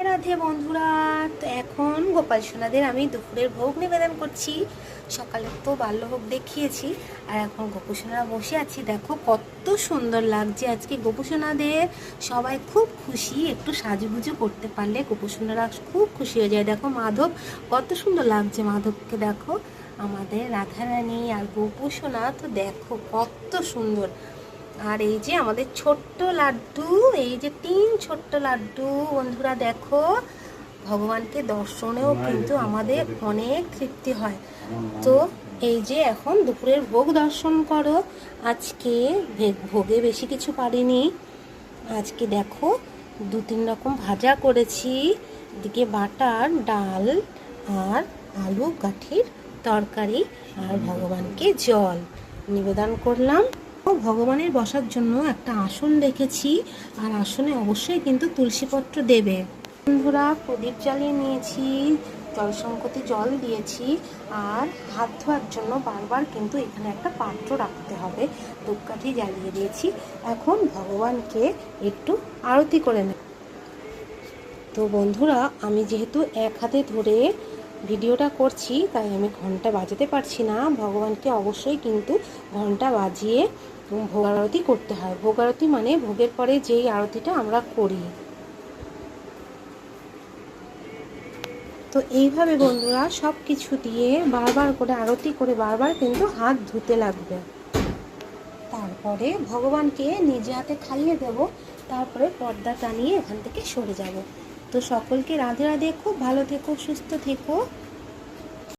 রাধে বন্ধুরা, তো এখন গোপাল সোনাদের আমি দুপুরের ভোগ নিবেদন করছি। সকালে তো বাল্যভোগ দেখিয়েছি, আর এখন গোপুসোনারা বসে আছি। দেখো কত সুন্দর লাগছে আজকে গোপুসোনাদের সবাই খুব খুশি, একটু সাজুগুজু করতে পারলে গোপুসোনারা খুব খুশি হয়ে যায়। দেখো মাধব, কত সুন্দর লাগছে মাধবকে দেখো। আমাদের রাধারানী আর গোপুসোনা তো দেখো কত সুন্দর। আর এই যে আমাদের ছোট্ট লাড্ডু এই যে তিন ছোট্ট লাড্ডু বন্ধুরা দেখো ভগবানকে দর্শনেও কিন্তু আমাদের অনেক তৃপ্তি হয়। তো এই যে এখন দুপুরের ভোগ দর্শন করো। আজকে ভে- ভোগে বেশি কিছু পারিনি। আজকে দেখো দু তিন রকম ভাজা করেছি। এদিকে বাটার ডাল আর আলু গাঠির তরকারি আর ভগবানকে জল। নিবেদন করলাম। ভগবানের বসার জন্য একটা আসন রেখেছি, আর আসনে অবশ্যই কিন্তু তুলসীপত্র দেবে। বন্ধুরা, প্রদীপ জ্বালিয়ে নিয়েছি, জল সংকটে জল দিয়েছি, আর হাত ধোয়ার জন্য বারবার কিন্তু এখানে একটা পাত্র রাখতে হবে। ধূপকাঠি জ্বালিয়ে দিয়েছি। এখন ভগবানকে একটু আরতি করে নেব তো বন্ধুরা, আমি যেহেতু এক হাতে ধরে ভিডিওটা করছি, তাই আমি ঘণ্টা বাজাতে পারছি না। ভগবানকে অবশ্যই কিন্তু ঘণ্টা বাজিয়ে ভোগ আরতি করতে হয়। ভোগ আরতি মানে ভোগের পরে যেই আরতিটা আমরা করি। তো এইভাবে বন্ধুরা সব কিছু দিয়ে বারবার করে আরতি করে বারবার কিন্তু হাত ধুতে লাগবে। তারপরে ভগবানকে নিজে হাতে খাইয়ে দেব, তারপরে পর্দা টানিয়ে এখান থেকে সরে যাব। তো সকলকে রাধে রাধে খুব ভালো থেকো সুস্থ থেকো।